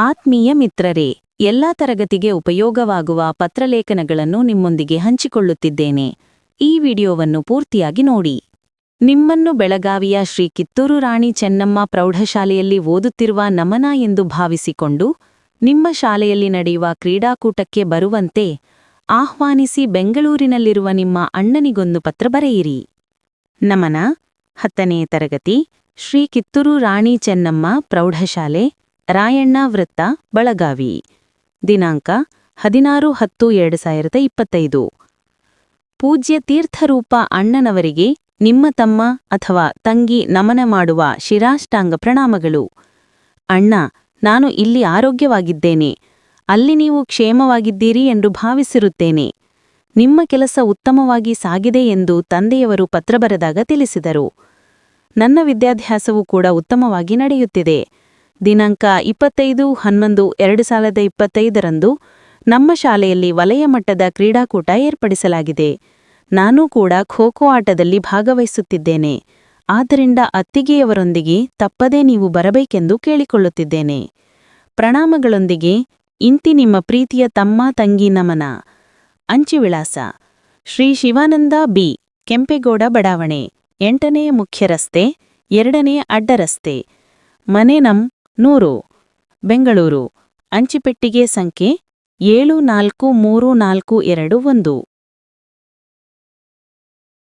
ಆತ್ಮೀಯ ಮಿತ್ರರೇ, ಎಲ್ಲಾ ತರಗತಿಗೆ ಉಪಯೋಗವಾಗುವ ಪತ್ರಲೇಖನಗಳನ್ನು ನಿಮ್ಮೊಂದಿಗೆ ಹಂಚಿಕೊಳ್ಳುತ್ತಿದ್ದೇನೆ. ಈ ವಿಡಿಯೋವನ್ನು ಪೂರ್ತಿಯಾಗಿ ನೋಡಿ. ನಿಮ್ಮನ್ನು ಬೆಳಗಾವಿಯ ಶ್ರೀ ಕಿತ್ತೂರು ರಾಣಿ ಚೆನ್ನಮ್ಮ ಪ್ರೌಢಶಾಲೆಯಲ್ಲಿ ಓದುತ್ತಿರುವ ನಮನ ಎಂದು ಭಾವಿಸಿಕೊಂಡು, ನಿಮ್ಮ ಶಾಲೆಯಲ್ಲಿ ನಡೆಯುವ ಕ್ರೀಡಾಕೂಟಕ್ಕೆ ಬರುವಂತೆ ಆಹ್ವಾನಿಸಿ ಬೆಂಗಳೂರಿನಲ್ಲಿರುವ ನಿಮ್ಮ ಅಣ್ಣನಿಗೊಂದು ಪತ್ರ ಬರೆಯಿರಿ. ನಮನ ಹತ್ತನೇ ತರಗತಿ, ಶ್ರೀ ಕಿತ್ತೂರು ರಾಣಿ ಚೆನ್ನಮ್ಮ ಪ್ರೌಢಶಾಲೆ ರಾಯಣ್ಣ ವೃತ್ತ, ಬಳಗಾವಿ. ದಿನಾಂಕ ಹದಿನಾರು ಹತ್ತು ಎರಡು ಸಾವಿರದ ಇಪ್ಪತ್ತೈದು. ಪೂಜ್ಯ ತೀರ್ಥರೂಪ ಅಣ್ಣನವರಿಗೆ ನಿಮ್ಮ ತಮ್ಮ ಅಥವಾ ತಂಗಿ ನಮನ ಮಾಡುವ ಶಿರಾಷ್ಟಾಂಗ ಪ್ರಣಾಮಗಳು. ಅಣ್ಣ, ನಾನು ಇಲ್ಲಿ ಆರೋಗ್ಯವಾಗಿದ್ದೇನೆ. ಅಲ್ಲಿ ನೀವು ಕ್ಷೇಮವಾಗಿದ್ದೀರಿ ಎಂದು ಭಾವಿಸಿರುತ್ತೇನೆ. ನಿಮ್ಮ ಕೆಲಸ ಉತ್ತಮವಾಗಿ ಸಾಗಿದೆ ಎಂದು ತಂದೆಯವರು ಪತ್ರ ಬರೆದಾಗ ತಿಳಿಸಿದರು. ನನ್ನ ವಿದ್ಯಾಭ್ಯಾಸವೂ ಕೂಡ ಉತ್ತಮವಾಗಿ ನಡೆಯುತ್ತಿದೆ. ದಿನಾಂಕ ಇಪ್ಪತ್ತೈದು ಹನ್ನೊಂದು ಎರಡು ಸಾವಿರದ ಇಪ್ಪತ್ತೈದರಂದು ನಮ್ಮ ಶಾಲೆಯಲ್ಲಿ ವಲಯ ಮಟ್ಟದ ಕ್ರೀಡಾಕೂಟ ಏರ್ಪಡಿಸಲಾಗಿದೆ. ನಾನೂ ಕೂಡ ಖೋ ಖೋ ಆಟದಲ್ಲಿ ಭಾಗವಹಿಸುತ್ತಿದ್ದೇನೆ. ಆದ್ದರಿಂದ ಅತ್ತಿಗೆಯವರೊಂದಿಗೆ ತಪ್ಪದೇ ನೀವು ಬರಬೇಕೆಂದು ಕೇಳಿಕೊಳ್ಳುತ್ತಿದ್ದೇನೆ. ಪ್ರಣಾಮಗಳೊಂದಿಗೆ, ಇಂತಿ ನಿಮ್ಮ ಪ್ರೀತಿಯ ತಮ್ಮ ತಂಗಿ ನಮನ. ಅಂಚಿವಿಳಾಸ ಶ್ರೀ ಶಿವಾನಂದ ಬಿ, ಕೆಂಪೇಗೌಡ ಬಡಾವಣೆ. ಎಂಟನೇ ಮುಖ್ಯ ರಸ್ತೆ, ಎರಡನೇ ಅಡ್ಡರಸ್ತೆ ಮನೆ ನಂ ನೂರು. ಬೆಂಗಳೂರು. ಅಂಚೆಪೆಟ್ಟಿಗೆ ಸಂಖ್ಯೆ ಏಳು ನಾಲ್ಕು ಮೂರು ನಾಲ್ಕು ಎರಡು ಒಂದು.